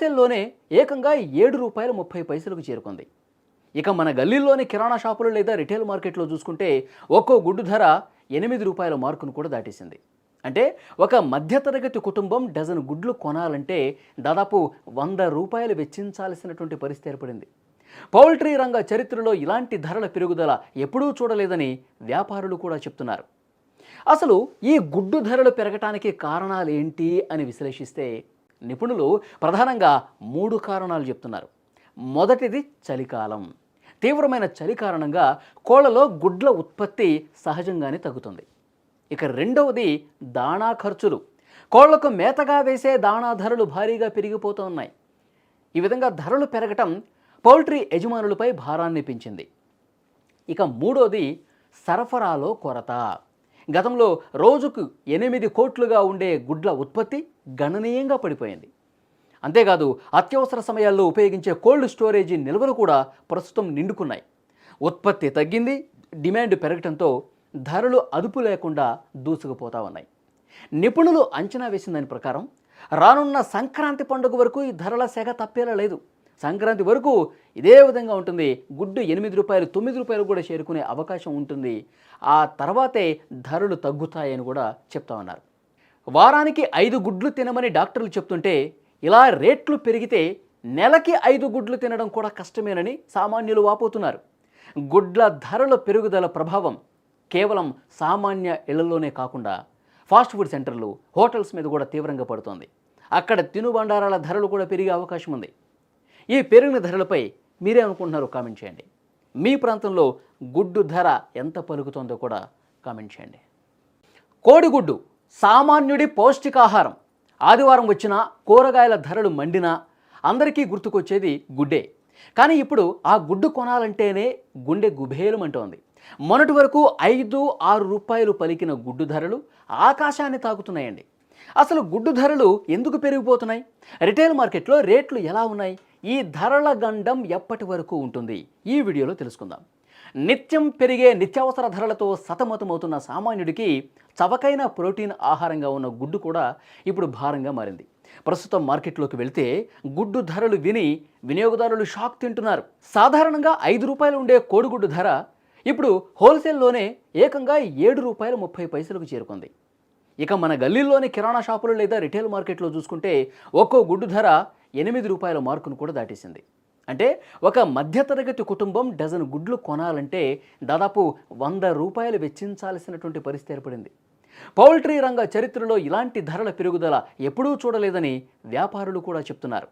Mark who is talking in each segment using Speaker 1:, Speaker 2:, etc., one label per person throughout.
Speaker 1: హోల్సేల్లోనే ఏకంగా ఏడు రూపాయల ముప్పై పైసలకు చేరుకుంది. ఇక మన గల్లీల్లోని కిరాణా షాపులు లేదా రిటైల్ మార్కెట్లో చూసుకుంటే ఒక్కో గుడ్డు ధర ఎనిమిది రూపాయల మార్కును కూడా దాటేసింది. అంటే ఒక మధ్యతరగతి కుటుంబం డజన్ గుడ్లు కొనాలంటే దాదాపు వంద రూపాయలు వెచ్చించాల్సినటువంటి పరిస్థితి ఏర్పడింది. పౌల్ట్రీ రంగ చరిత్రలో ఇలాంటి ధరల పెరుగుదల ఎప్పుడూ చూడలేదని వ్యాపారులు కూడా చెప్తున్నారు. అసలు ఈ గుడ్డు ధరలు పెరగటానికి కారణాలు ఏంటి అని విశ్లేషిస్తే నిపుణులు ప్రధానంగా మూడు కారణాలు చెప్తున్నారు. మొదటిది చలికాలం. తీవ్రమైన చలి కారణంగా కోళ్ళలో గుడ్ల ఉత్పత్తి సహజంగానే తగ్గుతుంది. ఇక రెండవది దాణా ఖర్చులు. కోళ్ళకు మేతగా వేసే దాణా ధరలు భారీగా పెరిగిపోతున్నాయి ఈ విధంగా ధరలు పెరగటం పౌల్ట్రీ యజమానులపై భారాన్ని పెంచింది. ఇక మూడోది సరఫరాలో కొరత. గతంలో రోజుకు ఎనిమిది కోట్లుగా ఉండే గుడ్ల ఉత్పత్తి గణనీయంగా పడిపోయింది. అంతేకాదు అత్యవసర సమయాల్లో ఉపయోగించే కోల్డ్ స్టోరేజీ నిల్వలు కూడా ప్రస్తుతం నిండుకున్నాయి. ఉత్పత్తి తగ్గింది డిమాండ్ పెరగటంతో ధరలు అదుపు లేకుండా దూసుకుపోతా ఉన్నాయి. నిపుణులు అంచనా వేసిన దాని ప్రకారం రానున్న సంక్రాంతి పండుగ వరకు ఈ ధరల సెగ తప్పేలా లేదు. సంక్రాంతి వరకు ఇదే విధంగా ఉంటుంది. గుడ్డు ఎనిమిది రూపాయలు తొమ్మిది రూపాయలు కూడా చేరుకునే అవకాశం ఉంటుంది. ఆ తర్వాతే ధరలు తగ్గుతాయని కూడా చెప్తా ఉన్నారు. వారానికి ఐదు గుడ్లు తినమని డాక్టర్లు చెప్తుంటే ఇలా రేట్లు పెరిగితే నెలకి ఐదు గుడ్లు తినడం కూడా కష్టమేనని సామాన్యులు వాపోతున్నారు. గుడ్ల ధరల పెరుగుదల ప్రభావం కేవలం సామాన్య ఇళ్ళలోనే కాకుండా ఫాస్ట్ ఫుడ్ సెంటర్లు హోటల్స్ మీద కూడా తీవ్రంగా పడుతోంది. అక్కడ తినుబండారాల ధరలు కూడా పెరిగే అవకాశం ఉంది. ఈ పెరిగిన ధరలపై మీరే అనుకుంటున్నారో కామెంట్ చేయండి. మీ ప్రాంతంలో గుడ్డు ధర ఎంత పలుకుతుందో కూడా కామెంట్ చేయండి. కోడిగుడ్డు సామాన్యుడి పౌష్టికాహారం. ఆదివారం వచ్చిన కూరగాయల ధరలు మండినా అందరికీ గుర్తుకొచ్చేది గుడ్డే. కానీ ఇప్పుడు ఆ గుడ్డు కొనాలంటేనే గుండె గుబేలమంటోంది. మొన్నటి వరకు ఐదు ఆరు రూపాయలు పలికిన గుడ్డు ధరలు ఆకాశాన్ని తాకుతున్నాయండి. అసలు గుడ్డు ధరలు ఎందుకు పెరిగిపోతున్నాయి? రిటైల్ మార్కెట్లో రేట్లు ఎలా ఉన్నాయి? ఈ ధరల గండం ఎప్పటి వరకు ఉంటుంది? ఈ వీడియోలో తెలుసుకుందాం. నిత్యం పెరిగే నిత్యావసర ధరలతో సతమతమవుతున్న సామాన్యుడికి చవకైన ప్రోటీన్ ఆహారంగా ఉన్న గుడ్డు కూడా ఇప్పుడు భారంగా మారింది. ప్రస్తుతం మార్కెట్లోకి వెళితే గుడ్డు ధరలు విని వినియోగదారులు షాక్ తింటున్నారు. సాధారణంగా ఐదు రూపాయలు ఉండే కోడిగుడ్డు ధర ఇప్పుడు హోల్సేల్లోనే ఏకంగా ఏడు రూపాయల ముప్పై పైసలకు చేరుకుంది. ఇక మన గల్లీల్లోని కిరాణా షాపులు లేదా రిటైల్ మార్కెట్లో చూసుకుంటే ఒక్కో గుడ్డు ధర ఎనిమిది రూపాయల మార్కును కూడా దాటేసింది. అంటే ఒక మధ్యతరగతి కుటుంబం డజన్ గుడ్లు కొనాలంటే దాదాపు వంద రూపాయలు వెచ్చించాల్సినటువంటి పరిస్థితి ఏర్పడింది. పౌల్ట్రీ రంగ చరిత్రలో ఇలాంటి ధరల పెరుగుదల ఎప్పుడూ చూడలేదని వ్యాపారులు కూడా చెప్తున్నారు.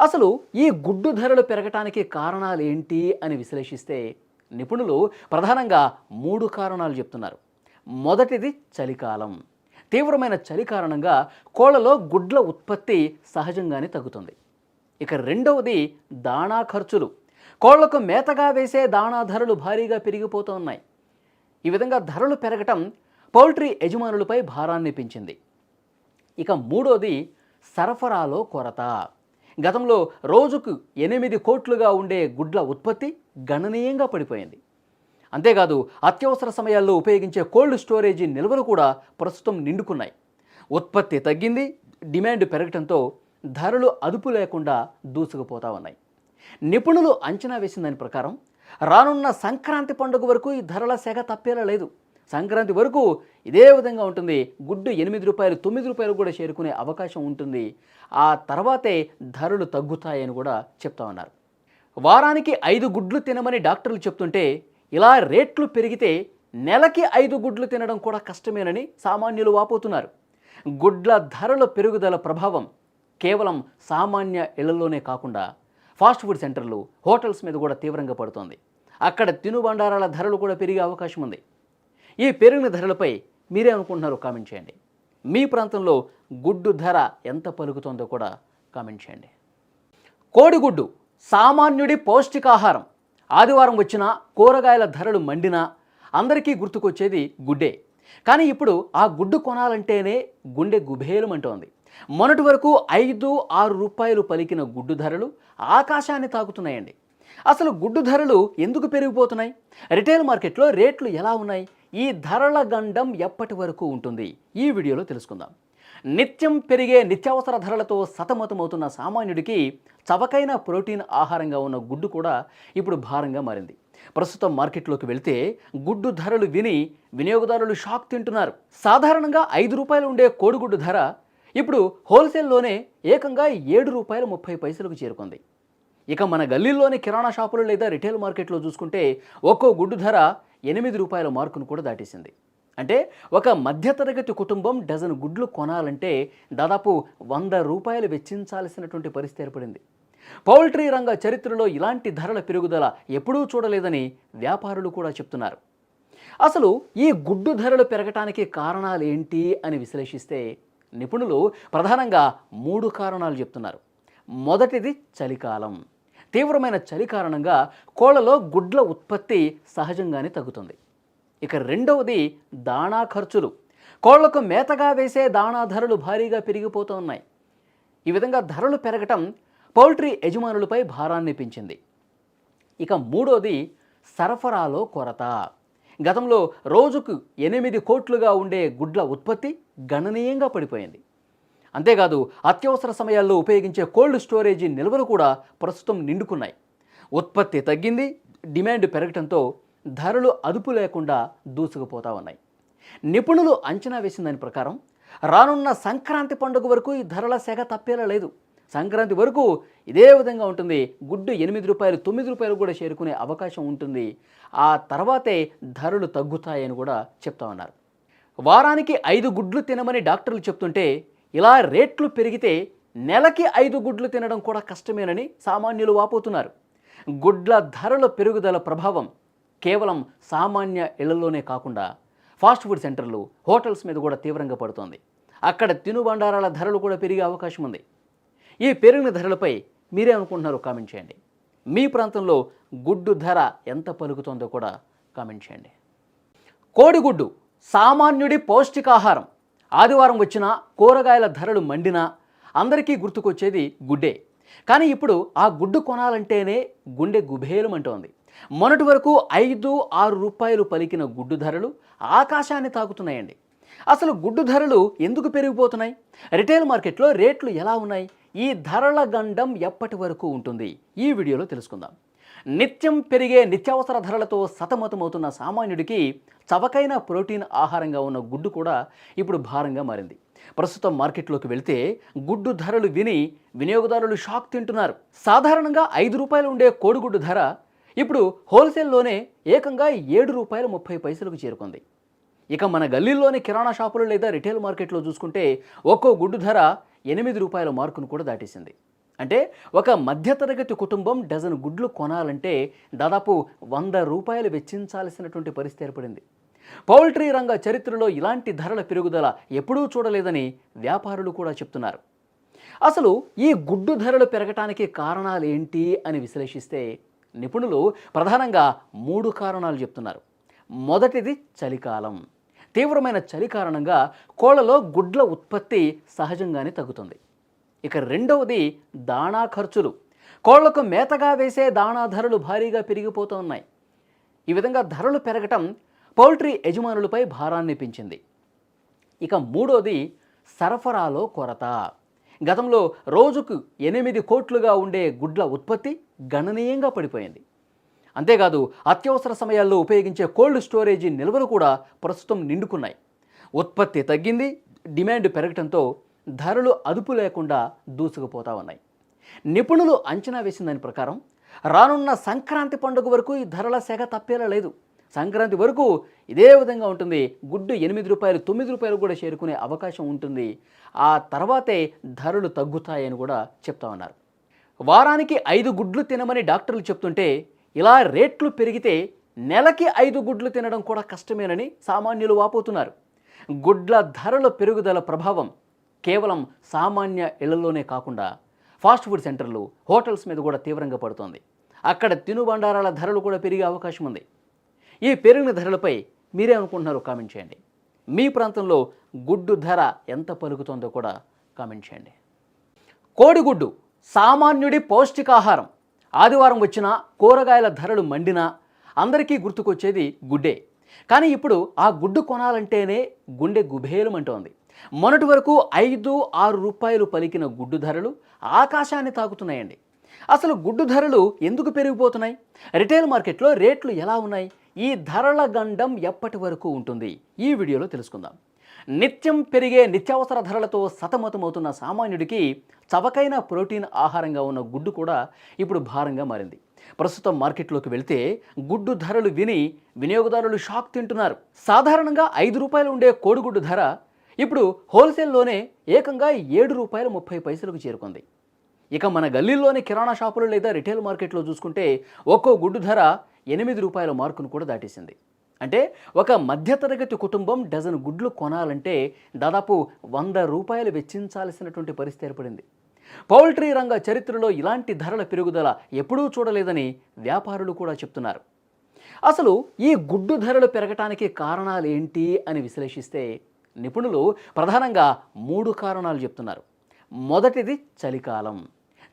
Speaker 1: అసలు ఈ గుడ్డు ధరలు పెరగటానికి కారణాలు ఏంటి అని విశ్లేషిస్తే నిపుణులు ప్రధానంగా మూడు కారణాలు చెప్తున్నారు. మొదటిది చలికాలం. తీవ్రమైన చలి కారణంగా కోళ్ళలో గుడ్ల ఉత్పత్తి సహజంగానే తగ్గుతుంది. ఇక రెండవది దాణా ఖర్చులు. కోళ్ళకు మేతగా వేసే దాణా ధరలు భారీగా పెరిగిపోతూ ఉన్నాయి. ఈ విధంగా ధరలు పెరగటం పౌల్ట్రీ యజమానులపై భారాన్ని పెంచింది. ఇక మూడోది సరఫరాలో కొరత. గతంలో రోజుకు ఎనిమిది కోట్లుగా ఉండే గుడ్ల ఉత్పత్తి గణనీయంగా పడిపోయింది. అంతేకాదు అత్యవసర సమయాల్లో ఉపయోగించే కోల్డ్ స్టోరేజీ నిల్వలు కూడా ప్రస్తుతం నిండుకున్నాయి. ఉత్పత్తి తగ్గింది డిమాండ్ పెరగటంతో ధరలు అదుపు లేకుండా దూసుకుపోతా ఉన్నాయి. నిపుణులు అంచనా వేసిన దాని ప్రకారం రానున్న సంక్రాంతి పండుగ వరకు ఈ ధరల సెగ తప్పేలా లేదు. సంక్రాంతి వరకు ఇదే విధంగా ఉంటుంది. గుడ్డు ఎనిమిది రూపాయలు తొమ్మిది రూపాయలు కూడా చేరుకునే అవకాశం ఉంటుంది. ఆ తర్వాతే ధరలు తగ్గుతాయని కూడా చెప్తా ఉన్నారు. వారానికి ఐదు గుడ్లు తినమని డాక్టర్లు చెప్తుంటే ఇలా రేట్లు పెరిగితే నెలకి ఐదు గుడ్లు తినడం కూడా కష్టమేనని సామాన్యులు వాపోతున్నారు. గుడ్ల ధరల పెరుగుదల ప్రభావం కేవలం సామాన్య ఇళ్ళలోనే కాకుండా ఫాస్ట్ ఫుడ్ సెంటర్లు హోటల్స్ మీద కూడా తీవ్రంగా పడుతోంది. అక్కడ తినుబండారాల ధరలు కూడా పెరిగే అవకాశం ఉంది. ఈ పెరిగిన ధరలపై మీరే అనుకుంటున్నారో కామెంట్ చేయండి. మీ ప్రాంతంలో గుడ్డు ధర ఎంత పలుకుతోందో కూడా కామెంట్ చేయండి. కోడిగుడ్డు సామాన్యుడి పౌష్టికాహారం. ఆదివారం వచ్చిన కూరగాయల ధరలు మండినా అందరికీ గుర్తుకొచ్చేది గుడ్డే. కానీ ఇప్పుడు ఆ గుడ్డు కొనాలంటేనే గుండె గుబేలమంటోంది. మొన్నటి వరకు ఐదు ఆరు రూపాయలు పలికిన గుడ్డు ధరలు ఆకాశాన్ని తాకుతున్నాయండి. అసలు గుడ్డు ధరలు ఎందుకు పెరిగిపోతున్నాయి? రిటైల్ మార్కెట్లో రేట్లు ఎలా ఉన్నాయి? ఈ ధరల గండం ఎప్పటి వరకు ఉంటుంది? ఈ వీడియోలో తెలుసుకుందాం. నిత్యం పెరిగే నిత్యావసర ధరలతో సతమతమవుతున్న సామాన్యుడికి చవకైన ప్రోటీన్ ఆహారంగా ఉన్న గుడ్డు కూడా ఇప్పుడు భారంగా మారింది. ప్రస్తుతం మార్కెట్లోకి వెళితే గుడ్డు ధరలు విని వినియోగదారులు షాక్ తింటున్నారు. సాధారణంగా ఐదు రూపాయలు ఉండే కోడిగుడ్డు ధర ఇప్పుడు హోల్సేల్లోనే ఏకంగా ఏడు రూపాయల ముప్పై పైసలకు చేరుకుంది. ఇక మన గల్లీల్లోని కిరాణా షాపులు లేదా రిటైల్ మార్కెట్లో చూసుకుంటే ఒక్కో గుడ్డు ధర ఎనిమిది రూపాయల మార్కును కూడా దాటేసింది. అంటే ఒక మధ్యతరగతి కుటుంబం డజన్ గుడ్లు కొనాలంటే దాదాపు వంద రూపాయలు వెచ్చించాల్సినటువంటి పరిస్థితి ఏర్పడింది. పౌల్ట్రీ రంగ చరిత్రలో ఇలాంటి ధరల పెరుగుదల ఎప్పుడూ చూడలేదని వ్యాపారులు కూడా చెప్తున్నారు. అసలు ఈ గుడ్డు ధరలు పెరగటానికి కారణాలు ఏంటి అని విశ్లేషిస్తే నిపుణులు ప్రధానంగా మూడు కారణాలు చెప్తున్నారు. మొదటిది చలికాలం. తీవ్రమైన చలి కారణంగా కోళ్ళలో గుడ్ల ఉత్పత్తి సహజంగానే తగ్గుతుంది. ఇక రెండవది దాణా ఖర్చులు. కోళ్ళకు మేతగా వేసే దాణా ధరలు భారీగా పెరిగిపోతూ ఉన్నాయి ఈ విధంగా ధరలు పెరగటం పౌల్ట్రీ యజమానులపై భారాన్ని పెంచింది. ఇక మూడోది సరఫరాలో కొరత. గతంలో రోజుకు ఎనిమిది కోట్లుగా ఉండే గుడ్ల ఉత్పత్తి గణనీయంగా పడిపోయింది. అంతేకాదు అత్యవసర సమయాల్లో ఉపయోగించే కోల్డ్ స్టోరేజీ నిల్వలు కూడా ప్రస్తుతం నిండుకున్నాయి. ఉత్పత్తి తగ్గింది డిమాండ్ పెరగటంతో ధరలు అదుపు లేకుండా దూసుకుపోతా ఉన్నాయి. నిపుణులు అంచనా వేసిన దాని ప్రకారం రానున్న సంక్రాంతి పండుగ వరకు ఈ ధరల సెగ తప్పేలా లేదు. సంక్రాంతి వరకు ఇదే విధంగా ఉంటుంది. గుడ్డు ఎనిమిది రూపాయలు తొమ్మిది రూపాయలు కూడా చేరుకునే అవకాశం ఉంటుంది. ఆ తర్వాతే ధరలు తగ్గుతాయని కూడా చెప్తా ఉన్నారు. వారానికి ఐదు గుడ్లు తినమని డాక్టర్లు చెప్తుంటే ఇలా రేట్లు పెరిగితే నెలకి ఐదు గుడ్లు తినడం కూడా కష్టమేనని సామాన్యులు వాపోతున్నారు. గుడ్ల ధరల పెరుగుదల ప్రభావం కేవలం సామాన్య ఇళ్ళలోనే కాకుండా ఫాస్ట్ ఫుడ్ సెంటర్లు హోటల్స్ మీద కూడా తీవ్రంగా పడుతోంది. అక్కడ తినుబండారాల ధరలు కూడా పెరిగే అవకాశం ఉంది. ఈ పెరిగిన ధరలపై మీరే అనుకుంటున్నారో కామెంట్ చేయండి. మీ ప్రాంతంలో గుడ్డు ధర ఎంత పలుకుతుందో కూడా కామెంట్ చేయండి. కోడిగుడ్డు సామాన్యుడి పౌష్టికాహారం. ఆదివారం వచ్చిన కూరగాయల ధరలు మండినా అందరికీ గుర్తుకొచ్చేది గుడ్డే. కానీ ఇప్పుడు ఆ గుడ్డు కొనాలంటేనే గుండె గుబేలమంటోంది. మొన్నటి వరకు ఐదు ఆరు రూపాయలు పలికిన గుడ్డు ధరలు ఆకాశాన్ని తాకుతున్నాయండి. అసలు గుడ్డు ధరలు ఎందుకు పెరిగిపోతున్నాయి? రిటైల్ మార్కెట్లో రేట్లు ఎలా ఉన్నాయి? ఈ ధరల గండం ఎప్పటి వరకు ఉంటుంది? ఈ వీడియోలో తెలుసుకుందాం. నిత్యం పెరిగే నిత్యావసర ధరలతో సతమతమవుతున్న సామాన్యుడికి చవకైన ప్రోటీన్ ఆహారంగా ఉన్న గుడ్డు కూడా ఇప్పుడు భారంగా మారింది. ప్రస్తుతం మార్కెట్లోకి వెళితే గుడ్డు ధరలు విని వినియోగదారులు షాక్ తింటున్నారు. సాధారణంగా ఐదు రూపాయలు ఉండే కోడిగుడ్డు ధర ఇప్పుడు హోల్సేల్లోనే ఏకంగా ఏడు రూపాయల ముప్పై పైసలకు చేరుకుంది. ఇక మన గల్లీల్లోని కిరాణా షాపులు లేదా రిటైల్ మార్కెట్లో చూసుకుంటే ఒక్కో గుడ్డు ధర ఎనిమిది రూపాయల మార్కును కూడా దాటేసింది. అంటే ఒక మధ్యతరగతి కుటుంబం డజన్ గుడ్లు కొనాలంటే దాదాపు వంద రూపాయలు వెచ్చించాల్సినటువంటి పరిస్థితి ఏర్పడింది. పౌల్ట్రీ రంగ చరిత్రలో ఇలాంటి ధరల పెరుగుదల ఎప్పుడూ చూడలేదని వ్యాపారులు కూడా చెప్తున్నారు. అసలు ఈ గుడ్డు ధరలు పెరగటానికి కారణాలు ఏంటి అని విశ్లేషిస్తే నిపుణులు ప్రధానంగా మూడు కారణాలు చెప్తున్నారు. మొదటిది చలికాలం. తీవ్రమైన చలి కారణంగా కోళ్ళలో గుడ్ల ఉత్పత్తి సహజంగానే తగ్గుతుంది. ఇక రెండవది దాణా ఖర్చులు. కోళ్ళకు మేతగా వేసే దాణా ధరలు భారీగా పెరిగిపోతూ ఉన్నాయి ఈ విధంగా ధరలు పెరగటం పౌల్ట్రీ యజమానులపై భారాన్ని పెంచింది. ఇక మూడోది సరఫరాలో కొరత. గతంలో రోజుకు ఎనిమిది కోట్లుగా ఉండే గుడ్ల ఉత్పత్తి గణనీయంగా పడిపోయింది. అంతేకాదు అత్యవసర సమయాల్లో ఉపయోగించే కోల్డ్ స్టోరేజీ నిల్వలు కూడా ప్రస్తుతం నిండుకున్నాయి. ఉత్పత్తి తగ్గింది డిమాండ్ పెరగటంతో ధరలు అదుపు లేకుండా దూసుకుపోతా ఉన్నాయి. నిపుణులు అంచనా వేసిన దాని ప్రకారం రానున్న సంక్రాంతి పండుగ వరకు ఈ ధరల సెగ తప్పేలా లేదు. సంక్రాంతి వరకు ఇదే విధంగా ఉంటుంది. గుడ్డు ఎనిమిది రూపాయలు తొమ్మిది రూపాయలు కూడా చేరుకునే అవకాశం ఉంటుంది. ఆ తర్వాతే ధరలు తగ్గుతాయని కూడా చెప్తా ఉన్నారు. వారానికి ఐదు గుడ్లు తినమని డాక్టర్లు చెప్తుంటే ఇలా రేట్లు పెరిగితే నెలకి ఐదు గుడ్లు తినడం కూడా కష్టమేనని సామాన్యులు వాపోతున్నారు. గుడ్ల ధరల పెరుగుదల ప్రభావం కేవలం సామాన్య ఇళ్ళలోనే కాకుండా ఫాస్ట్ ఫుడ్ సెంటర్లు హోటల్స్ మీద కూడా తీవ్రంగా పడుతోంది. అక్కడ తినుబండారాల ధరలు కూడా పెరిగే అవకాశం ఉంది. ఈ పెరిగిన ధరలపై మీరేమనుకుంటున్నారో కామెంట్ చేయండి. మీ ప్రాంతంలో గుడ్డు ధర ఎంత పలుకుతుందో కూడా కామెంట్ చేయండి. కోడిగుడ్డు సామాన్యుడి పౌష్టికాహారం. ఆదివారం వచ్చిన కూరగాయల ధరలు మండినా అందరికీ గుర్తుకొచ్చేది గుడ్డే. కానీ ఇప్పుడు ఆ గుడ్డు కొనాలంటేనే గుండె గుబేలమంటోంది. మొన్నటి వరకు ఐదు ఆరు రూపాయలు పలికిన గుడ్డు ధరలు ఆకాశాన్ని తాకుతున్నాయండి. అసలు గుడ్డు ధరలు ఎందుకు పెరిగిపోతున్నాయి? రిటైల్ మార్కెట్లో రేట్లు ఎలా ఉన్నాయి? ఈ ధరల గండం ఎప్పటి వరకు ఉంటుంది? ఈ వీడియోలో తెలుసుకుందాం. నిత్యం పెరిగే నిత్యావసర ధరలతో సతమతమవుతున్న సామాన్యుడికి చవకైన ప్రోటీన్ ఆహారంగా ఉన్న గుడ్డు కూడా ఇప్పుడు భారంగా మారింది. ప్రస్తుతం మార్కెట్లోకి వెళితే గుడ్డు ధరలు విని వినియోగదారులు షాక్ తింటున్నారు. సాధారణంగా ఐదు రూపాయలు ఉండే కోడిగుడ్డు ధర ఇప్పుడు హోల్సేల్లోనే ఏకంగా ఏడు రూపాయల ముప్పై పైసలకు చేరుకుంది. ఇక మన గల్లీల్లోని కిరాణా షాపులు లేదా రిటైల్ మార్కెట్లో చూసుకుంటే ఒక్కో గుడ్డు ధర ఎనిమిది రూపాయల మార్కును కూడా దాటేసింది. అంటే ఒక మధ్యతరగతి కుటుంబం డజన్ గుడ్లు కొనాలంటే దాదాపు వంద రూపాయలు వెచ్చించాల్సినటువంటి పరిస్థితి ఏర్పడింది. పౌల్ట్రీ రంగ చరిత్రలో ఇలాంటి ధరల పెరుగుదల ఎప్పుడూ చూడలేదని వ్యాపారులు కూడా చెప్తున్నారు. అసలు ఈ గుడ్డు ధరలు పెరగటానికి కారణాలు ఏంటి అని విశ్లేషిస్తే నిపుణులు ప్రధానంగా మూడు కారణాలు చెప్తున్నారు. మొదటిది చలికాలం.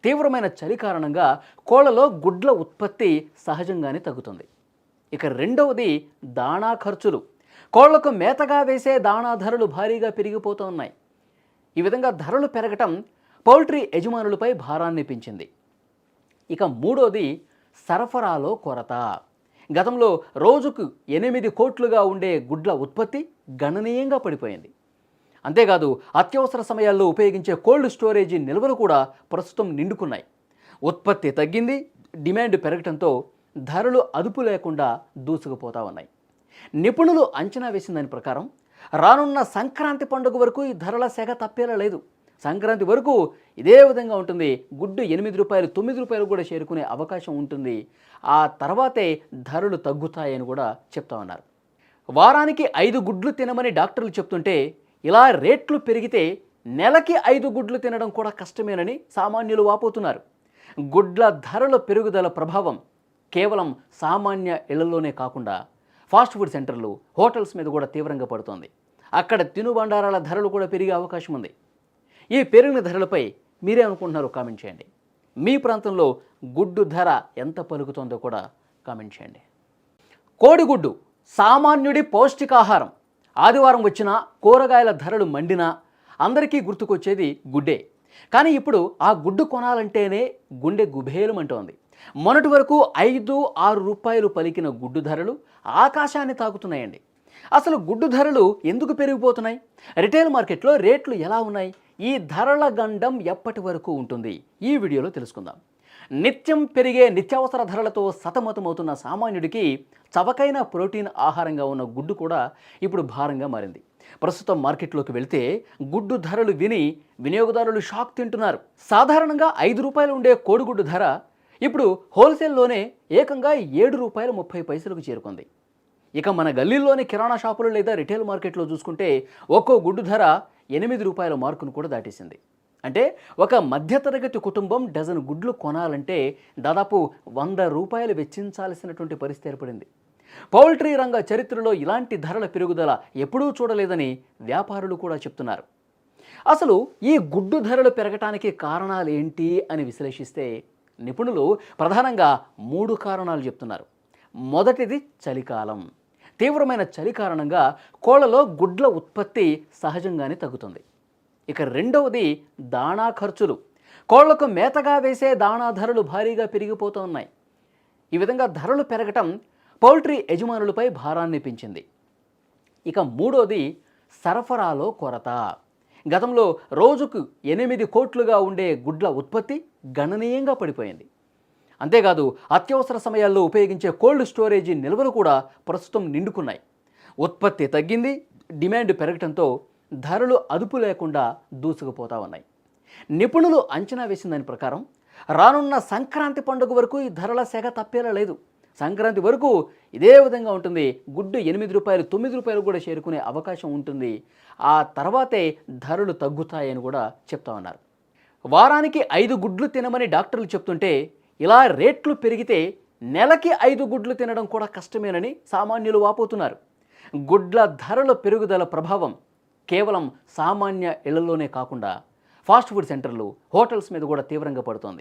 Speaker 1: తీవ్రమైన చలి కారణంగా కోళ్ళలో గుడ్ల ఉత్పత్తి సహజంగానే తగ్గుతుంది. ఇక రెండవది దాణా ఖర్చులు. కోళ్ళకు మేతగా వేసే దాణా ధరలు భారీగా పెరిగిపోతూ ఉన్నాయి ఈ విధంగా ధరలు పెరగటం పౌల్ట్రీ యజమానులపై భారాన్ని పెంచింది. ఇక మూడోది సరఫరాలో కొరత. గతంలో రోజుకు ఎనిమిది కోట్లుగా ఉండే గుడ్ల ఉత్పత్తి గణనీయంగా పడిపోయింది. అంతేకాదు అత్యవసర సమయాల్లో ఉపయోగించే కోల్డ్ స్టోరేజీ నిల్వలు కూడా ప్రస్తుతం నిండుకున్నాయి. ఉత్పత్తి తగ్గింది డిమాండ్ పెరగటంతో ధరలు అదుపు లేకుండా దూసుకుపోతా ఉన్నాయి. నిపుణులు అంచనా వేసిన దాని ప్రకారం రానున్న సంక్రాంతి పండుగ వరకు ఈ ధరల సెగ తప్పేలా లేదు. సంక్రాంతి వరకు ఇదే విధంగా ఉంటుంది. గుడ్డు ఎనిమిది రూపాయలు తొమ్మిది రూపాయలు కూడా చేరుకునే అవకాశం ఉంటుంది. ఆ తర్వాతే ధరలు తగ్గుతాయని కూడా చెప్తా ఉన్నారు. వారానికి ఐదు గుడ్లు తినమని డాక్టర్లు చెప్తుంటే ఇలా రేట్లు పెరిగితే నెలకి ఐదు గుడ్లు తినడం కూడా కష్టమేనని సామాన్యులు వాపోతున్నారు. గుడ్ల ధరల పెరుగుదల ప్రభావం కేవలం సామాన్య ఇళ్ళలోనే కాకుండా ఫాస్ట్ ఫుడ్ సెంటర్లు హోటల్స్ మీద కూడా తీవ్రంగా పడుతోంది. అక్కడ తినుబండారాల ధరలు కూడా పెరిగే అవకాశం ఉంది. ఈ పెరిగిన ధరలపై మీరే అనుకుంటున్నారో కామెంట్ చేయండి. మీ ప్రాంతంలో గుడ్డు ధర ఎంత పలుకుతుందో కూడా కామెంట్ చేయండి. కోడిగుడ్డు సామాన్యుడి పౌష్టికాహారం. ఆదివారం వచ్చినా కూరగాయల ధరలు మండినా అందరికీ గుర్తుకొచ్చేది గుడ్డే. కానీ ఇప్పుడు ఆ గుడ్డు కొనాలంటేనే గుండె గుబేలమంటోంది. మొన్నటి వరకు ఐదు ఆరు రూపాయలు పలికిన గుడ్డు ధరలు ఆకాశాన్ని తాకుతున్నాయండి. అసలు గుడ్డు ధరలు ఎందుకు పెరిగిపోతున్నాయి? రిటైల్ మార్కెట్లో రేట్లు ఎలా ఉన్నాయి? ఈ ధరల గండం ఎప్పటి వరకు ఉంటుంది? ఈ వీడియోలో తెలుసుకుందాం. నిత్యం పెరిగే నిత్యావసర ధరలతో సతమతమవుతున్న సామాన్యుడికి చవకైన ప్రోటీన్ ఆహారంగా ఉన్న గుడ్డు కూడా ఇప్పుడు భారంగా మారింది. ప్రస్తుతం మార్కెట్లోకి వెళితే గుడ్డు ధరలు విని వినియోగదారులు షాక్ తింటున్నారు. సాధారణంగా ఐదు రూపాయలు ఉండే కోడిగుడ్డు ధర ఇప్పుడు హోల్సేల్లోనే ఏకంగా ఏడు రూపాయల ముప్పై పైసలకు చేరుకుంది. ఇక మన గల్లీల్లోని కిరాణా షాపులు లేదా రిటైల్ మార్కెట్లో చూసుకుంటే ఒక్కో గుడ్డు ధర ఎనిమిది రూపాయల మార్కును కూడా దాటేసింది. అంటే ఒక మధ్యతరగతి కుటుంబం డజన్ గుడ్లు కొనాలంటే దాదాపు వంద రూపాయలు వెచ్చించాల్సినటువంటి పరిస్థితి ఏర్పడింది. పౌల్ట్రీ రంగ చరిత్రలో ఇలాంటి ధరల పెరుగుదల ఎప్పుడూ చూడలేదని వ్యాపారులు కూడా చెప్తున్నారు. అసలు ఈ గుడ్డు ధరలు పెరగటానికి కారణాలు ఏంటి అని విశ్లేషిస్తే నిపుణులు ప్రధానంగా మూడు కారణాలు చెప్తున్నారు. మొదటిది చలికాలం. తీవ్రమైన చలి కారణంగా కోళ్ళలో గుడ్ల ఉత్పత్తి సహజంగానే తగ్గుతుంది. ఇక రెండవది దాణా ఖర్చులు. కోళ్ళకు మేతగా వేసే దాణా ధరలు భారీగా పెరిగిపోతూ ఉన్నాయి. ఈ విధంగా ధరలు పెరగటం పౌల్ట్రీ యజమానులపై భారాన్ని పెంచింది. ఇక మూడోది సరఫరాలో కొరత. గతంలో రోజుకు ఎనిమిది కోట్లుగా ఉండే గుడ్ల ఉత్పత్తి గణనీయంగా పడిపోయింది. అంతేకాదు అత్యవసర సమయాల్లో ఉపయోగించే కోల్డ్ స్టోరేజీ నిల్వలు కూడా ప్రస్తుతం నిండుకున్నాయి. ఉత్పత్తి తగ్గింది డిమాండ్ పెరగటంతో ధరలు అదుపు లేకుండా దూసుకుపోతా ఉన్నాయి. నిపుణులు అంచనా వేసిన దాని ప్రకారం రానున్న సంక్రాంతి పండుగ వరకు ఈ ధరల సెగ తప్పేలా లేదు. సంక్రాంతి వరకు ఇదే విధంగా ఉంటుంది. గుడ్డు ఎనిమిది రూపాయలు తొమ్మిది రూపాయలు కూడా చేరుకునే అవకాశం ఉంటుంది. ఆ తర్వాతే ధరలు తగ్గుతాయని కూడా చెప్తా ఉన్నారు. వారానికి ఐదు గుడ్లు తినమని డాక్టర్లు చెప్తుంటే ఇలా రేట్లు పెరిగితే నెలకి ఐదు గుడ్లు తినడం కూడా కష్టమేనని సామాన్యులు వాపోతున్నారు. గుడ్ల ధరల పెరుగుదల ప్రభావం కేవలం సామాన్య ఇళ్ళలోనే కాకుండా ఫాస్ట్ ఫుడ్ సెంటర్లు హోటల్స్ మీద కూడా తీవ్రంగా పడుతోంది.